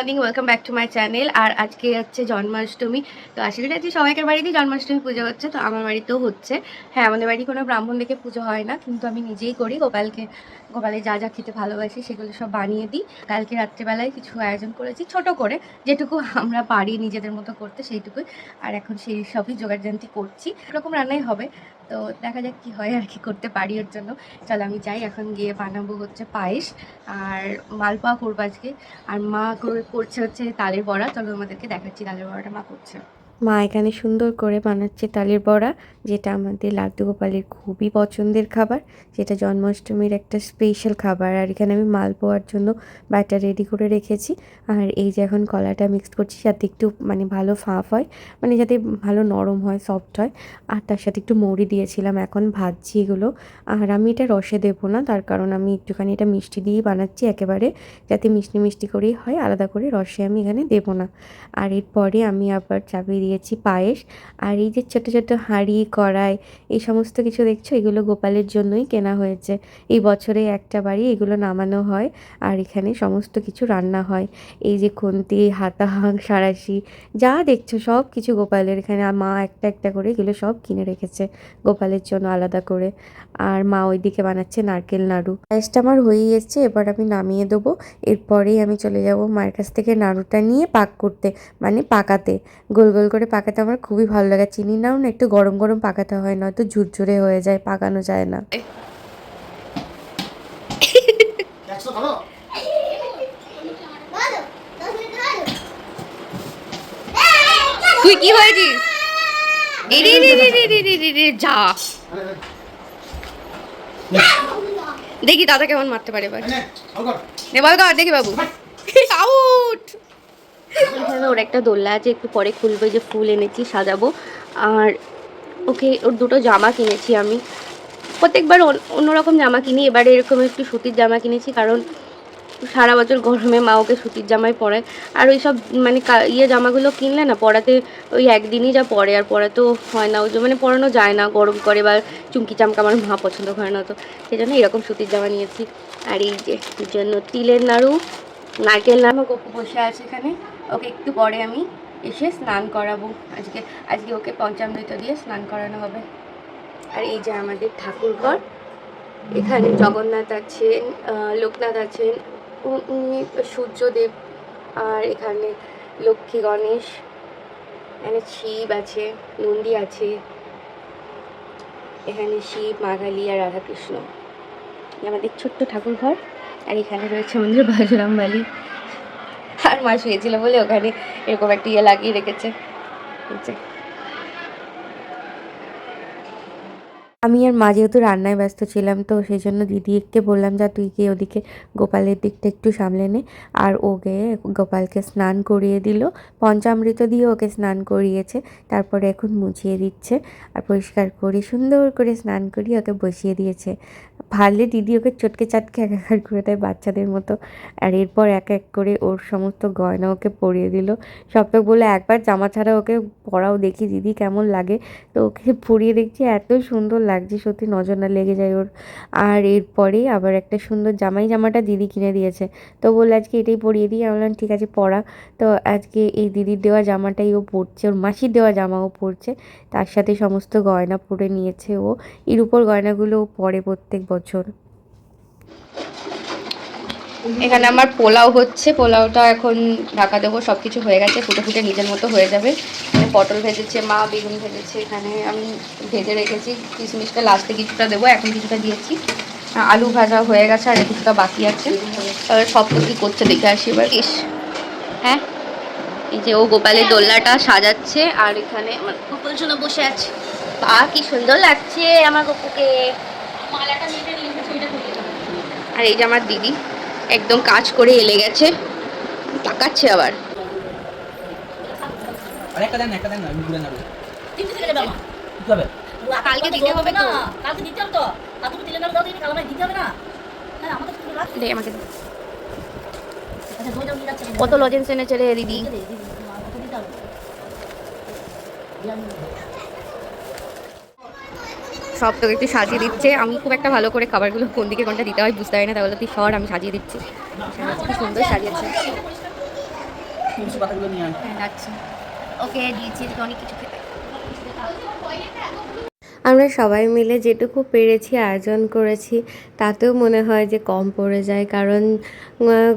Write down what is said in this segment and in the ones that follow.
Morning welcome back to my channel আর আজকে হচ্ছে জন্মাষ্টমী, তো আসলে আজকে সবাইকার বাড়িতেই জন্মাষ্টমী পুজো হচ্ছে, তো আমার বাড়িতেও হচ্ছে। হ্যাঁ আমাদের বাড়ি কোনো ব্রাহ্মণ দেখে পুজো হয় না, কিন্তু আমি নিজেই করি, গোপালকে গোপালে যা যা খেতে ভালোবাসি সেগুলো সব বানিয়ে দিই। কালকে রাত্রেবেলায় কিছু আয়োজন করেছি ছোট করে, যেটুকু আমরা পারি নিজেদের মতো করতে সেইটুকুই। আর এখন সেই সবই জোগাড়জান্তি করছি। এরকম রান্নাই হবে। তো দেখা যাক কি হয় আর কি করতে পারি ওর জন্য। চলো আমি যাই, এখন গিয়ে বানাবো হচ্ছে পায়েস আর মালপোয়া করব আজকে। আর মা করে- করছে হচ্ছে তালের বড়া। চলো আমাদেরকে দেখাচ্ছি তালের বড়াটা মা করছে। মা এখানে সুন্দর করে বানাচ্ছে তালের বড়া, যেটা আমাদের লাড্ডু গোপালের খুবই পছন্দের খাবার। যেটা জন্মাষ্টমীর একটা স্পেশাল খাবার। আর এখানে আমি মালপোয়ার জন্য ব্যাটার রেডি করে রেখেছি। আর এই যে এখন কলাটা মিক্স করছি যাতে একটু মানে ভালো ফাঁপ হয় মানে যাতে ভালো নরম হয় সফট হয়। আর তার সাথে একটু মৌরি দিয়েছিলাম, এখন ভাজছি এগুলো। আর আমি এটা রসে দেবো না, তার কারণ আমি একটুখানি এটা মিষ্টি দিয়েই বানাচ্ছি একেবারে। যাতে মিষ্টি মিষ্টি করেই হয়, আলাদা করে রসে আমি এখানে দেবো না। আর এরপরে আমি আবার চাপিয়ে দিয়েছি, পায়েস। আর এই যে ছোটো ছোটো হাঁড়ি, কড়াই, এই সমস্ত কিছু দেখছ, এগুলো গোপালের জন্যই কেনা হয়েছে। এই বছরে একটা বাড়ি এগুলো নামানো হয় আর এখানে সমস্ত কিছু রান্না হয়। এই যে খুন্তি হাতা হাঁক যা দেখছ সব কিছু গোপালের এখানে। মা একটা একটা করে এগুলো সব কিনে রেখেছে গোপালের জন্য আলাদা করে। আর মা ওইদিকে বানাচ্ছে নারকেল নাড়ু। পায়েসটা আমার হয়েই এসছে এবার আমি নামিয়ে দেবো। এরপরেই আমি চলে যাব মায়ের কাছ থেকে নাড়ুটা নিয়ে পাক করতে মানে পাকাতে। গোল গোল করে করে পাকাতে আমার খুবই ভালো লাগে। চিনি নাও না একটু গরম গরম পাকাতে হয় না তো ঝুরঝুরে হয়ে যায় পাকানো যায় না। তুই কি হয়েছিস? যা। দেখি দাদা কেমন মারতে পারে এবার। দেখি বাবু। এখানে ওর একটা দোল্লা আছে, একটু পরে খুলবে যে ফুল এনেছি, সাজাবো। আর ওকে, ওর দুটো জামা কিনেছি আমি। প্রত্যেকবার অন- অন্যরকম জামা কিনি, এবারে এরকম একটু সুতির জামা কিনেছি, কারণ সারা বছর গরমে মা ওকে সুতির জামাই পরে। আর ওই সব মানে ইয়ে জামাগুলো কিনলে না, পরাতে ওই একদিনই যা পরে, আর পরে তো হয় না, ওই মানে পরানো যায় না, গরম করে বা চুমকি চামকা আমার মা পছন্দ করে না, তো সেই জন্য এরকম সুতির জামা নিয়েছি। আর এই যে জন্য তিলের নাড়ু। নারকেল নাড়ু গপু বসে আছে এখানে। ওকে একটু পরে আমি এসে স্নান করাবো। আজকে আজকে ওকে পঞ্চামৃত দিয়ে স্নান করানো হবে। আর এই যে আমাদের ঠাকুরঘর, এখানে জগন্নাথ আছেন লোকনাথ আছেন, উনি সূর্যদেব, আর এখানে লক্ষ্মী গণেশ, এখানে শিব আছে, নন্দী আছে, এখানে শিব, মাঘালি আর রাধাকৃষ্ণ। আমাদের ছোট্ট ঠাকুর ঘর আর এখানে রয়েছে আমাদের বাজরাম বালি আর মা শুয়েছিল বলে ওখানে এরকম একটা ইয়ে লাগিয়ে রেখেছে এই যে। আমি আর মা যেহেতু রান্নায় ব্যস্ত ছিলাম, তো সেই জন্য দিদিকে বললাম যা তুই গিয়ে ওদিকে গোপালের দিকটা একটু সামলে নে। আর ও গিয়ে গোপালকে স্নান করিয়ে দিল। পঞ্চামৃত দিয়ে ওকে স্নান করিয়েছে, তারপরে এখন মুছিয়ে দিচ্ছে আর পরিষ্কার করে, সুন্দর করে স্নান করিয়ে ওকে বসিয়ে দিয়েছে। ভালে দিদি ওকে চটকে চাটকে এক একাকার করে দেয় বাচ্চাদের মতো। আর এরপর এক এক করে ওর সমস্ত গয়না ওকে পরিয়ে দিল। সপ্তক বলে একবার জামা ছাড়া ওকে পরাও দেখি দিদি কেমন লাগে। তো ওকে পরিয়ে দেখছি, এত সুন্দর লাগছে, সত্যি নজর না লেগে যায় ওর। আর এরপরেই আবার একটা সুন্দর জামাই জামাটা দিদি কিনে দিয়েছে। তো বলল, আজকে এটাই পরিয়ে দিই। আমি বললাম, ঠিক আছে, পরা। তো আজকে এই দিদির দেওয়া জামাটাই ও পরছে, ওর মাসির দেওয়া জামা ও পরছে। তার সাথে সমস্ত গয়না পরে নিয়েছে ও। এর উপর গয়নাগুলো ও পরে প্রত্যেক বছর। এখানে আমার পোলাও হচ্ছে। পোলাওটা এখন ঢাকা দেবো সব কিছু হয়ে গেছে। ফুটে ফুটে নিজের মতো হয়ে যাবে। পটল ভেজেছে, মা বেগুন ভেজেছে, এখানে আমি ভেজে রেখেছি। কিশমিশটা লাস্টে কিছুটা দেবো, এখন কিছুটা দিয়েছি। আলু ভাজা হয়ে গেছে আর কিছুটা বাকি আছে। তবে সব কী করছে দেখে আসি এবার। ইস হ্যাঁ? এই যে ও গোপালের দোলনাটা সাজাচ্ছে আর এখানে আমার গোপাল সোনা বসে আছে। তা কি সুন্দর লাগছে আমার গপুকে। আর এই যে আমার দিদি একদম কাজ করে এলে গেছে, তাকাচ্ছে আবার। আর একটা দেন একটা দেন না আমি ঘুরে নেব তিনটে থেকে যাবে কি হবে কালকে দিতে হবে না, কালকে দিতে হবে তো। তুমি তিলের নাড়ু দাও দিবি, কাল আমায় দিতে হবে না। না, না, আমাদের তো। দে আমাকে। আচ্ছা। কত লজেন্স এনেছে রে দিদি সব তোকে একটু সাজিয়ে দিচ্ছে আমি খুব একটা ভালো করে খাবারগুলো কোন দিকে কোনটা দিতে হয় বুঝতে পারি না তাহলে তুই সর আমি সাজিয়ে দিচ্ছি কি সুন্দর সাজিয়েছে হ্যাঁ আচ্ছা ওকে দিয়েছি অনেক কিছু খেতে। আমরা সবাই মিলে যেটুকু পেরেছি, আয়োজন করেছি, তাতেও মনে হয় যে কম পড়ে যায়। কারণ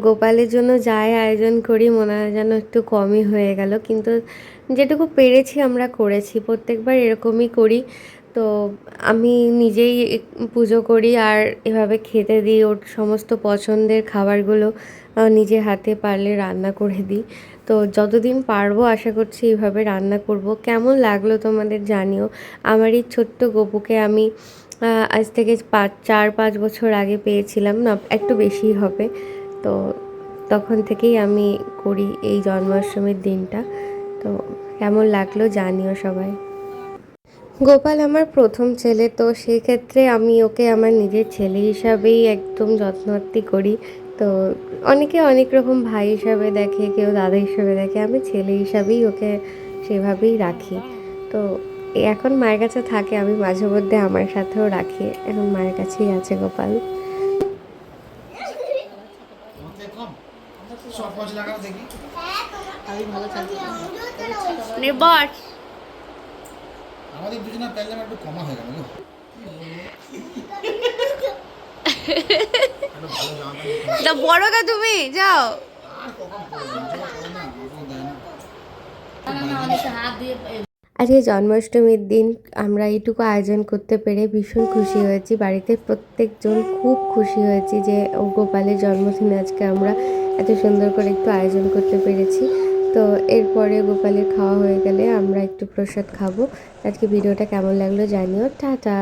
গোপালের জন্য যাই আয়োজন করি, মনে হয় যেন একটু কমই হয়ে গেল। কিন্তু যেটুকু পেরেছি আমরা করেছি, প্রত্যেকবার এরকমই করি। তো আমি নিজেই পুজো করি আর এভাবে খেতে দিই। ওর সমস্ত পছন্দের খাবারগুলো নিজে হাতে পারলে রান্না করে দিই। তো যতদিন পারব আশা করছি এইভাবে রান্না করব। কেমন লাগল তোমাদের জানিও। আমার এই ছোট্ট গপুকে আমি আজ থেকে পাঁচ, চার, পাঁচ বছর আগে পেয়েছিলাম, না, একটু বেশি হবে। তো তখন থেকেই আমি করি এই জন্মাষ্টমীর দিনটা। তো কেমন লাগল জানিও সবাই। গোপাল আমার প্রথম ছেলে, তো সেক্ষেত্রে আমি ওকে আমার নিজের ছেলে হিসাবেই একদম যত্নআত্তি করি। তো অনেকে অনেক রকম ভাই হিসাবে দেখে কেউ দাদা হিসাবে দেখে আমি ছেলে হিসাবেই ওকে সেভাবেই রাখি। তো এখন মায়ের কাছে থাকে আমি মাঝে মধ্যে আমার সাথেও রাখি এখন মায়ের কাছেই আছে গোপাল। আমাদের দুজনের একটু কমা হয়ে গেল গো একটা ভালো জামা প্যান্ট বড় তুমি, যাও। আজকে জন্মাষ্টমীর দিন আমরা এইটুকু আয়োজন করতে পেরে ভীষণ খুশি হয়েছি। বাড়িতে প্রত্যেকজন খুব খুশি হয়েছি যে, ও গোপালের জন্মদিনে আজকে আমরা এত সুন্দর করে একটু আয়োজন করতে পেরেছি। তো এরপরে গোপালের খাওয়া হয়ে গেলে আমরা একটু প্রসাদ খাব। আজকে ভিডিওটা কেমন লাগল জানিও। টাটা।